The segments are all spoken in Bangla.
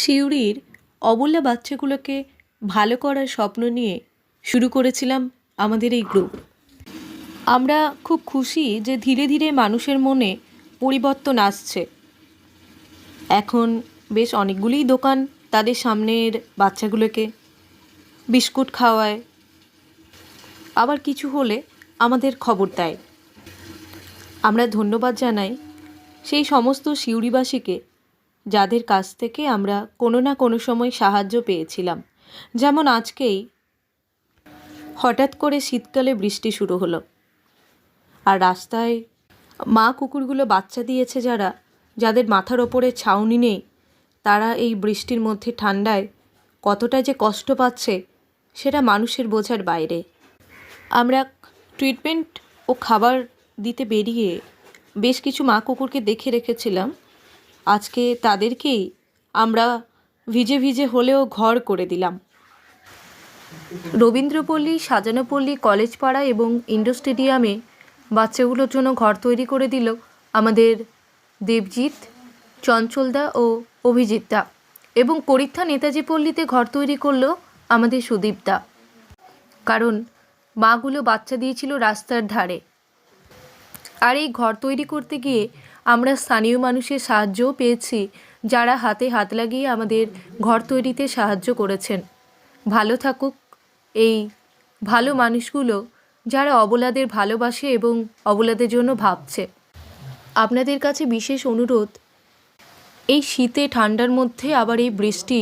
সিউড়ির অবলা বাচ্চাগুলোকে ভালো করার স্বপ্ন নিয়ে শুরু করেছিলাম আমাদের এই গ্রুপ আমরা খুব খুশি যে ধীরে ধীরে মানুষের মনে পরিবর্তন আসছে। এখন বেশ অনেকগুলিই দোকান তাদের সামনের বাচ্চাগুলোকে বিস্কুট খাওয়ায়। আবার কিছু হলে আমাদের খবর দেয়। আমরা ধন্যবাদ জানাই সেই সমস্ত সিউড়িবাসীকে যাদের কাছ থেকে আমরা কোনো না কোনো সময় সাহায্য পেয়েছিলাম। যেমন আজকেই হঠাৎ করে শীতকালে বৃষ্টি শুরু হলো। আর রাস্তায় মা কুকুরগুলো বাচ্চা দিয়েছে যারা, যাদের মাথার ওপরে ছাউনি নেই, তারা এই বৃষ্টির মধ্যে ঠান্ডায় কতটা যে কষ্ট পাচ্ছে সেটা মানুষের বোঝার বাইরে। আমরা ট্রিটমেন্ট ও খাবার দিতে বেরিয়ে বেশ কিছু মা কুকুরকে দেখে রেখেছিলাম। আজকে তাদেরকেই আমরা ভিজে ভিজে হলেও ঘর করে দিলাম। রবীন্দ্রপল্লী, সাজানোপল্লী কলেজ পাড়া এবং ইন্ডো স্টেডিয়ামে বাচ্চাগুলোর জন্য ঘর তৈরি করে দিল আমাদের দেবজিৎ, চঞ্চলদা ও অভিজিৎদা এবং করিত্থা নেতাজি পল্লীতে ঘর তৈরি করল আমাদের সুদীপদা। কারণ মাগুলো বাচ্চা দিয়েছিল রাস্তার ধারে। আর এই ঘর তৈরি করতে গিয়ে আমরা স্থানীয় মানুষের সাহায্যও পেয়েছি, যারা হাতে হাত লাগিয়ে আমাদের ঘর তৈরিতে সাহায্য করেছেন। ভালো থাকুক এই ভালো মানুষগুলো, যারা অবলাদের ভালোবাসে এবং অবলাদের জন্য ভাবছে। আপনাদের কাছে বিশেষ অনুরোধ, এই শীতে ঠান্ডার মধ্যে আবার এই বৃষ্টি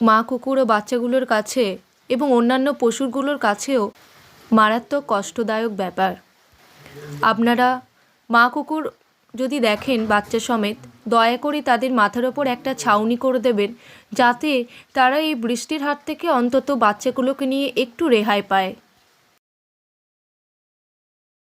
মা কুকুর ও বাচ্চাগুলোর কাছে এবং অন্যান্য পশুগুলোর কাছেও মারাত্মক কষ্টদায়ক ব্যাপার। আপনারা মা কুকুর যদি দেখেন বাচ্চা সমেত, দয়া করে তাদের মাথার ওপর একটা ছাউনি করে দেবেন, যাতে তারা এই বৃষ্টির হাত থেকে অন্তত বাচ্চাগুলোকে নিয়ে একটু রেহাই পায়।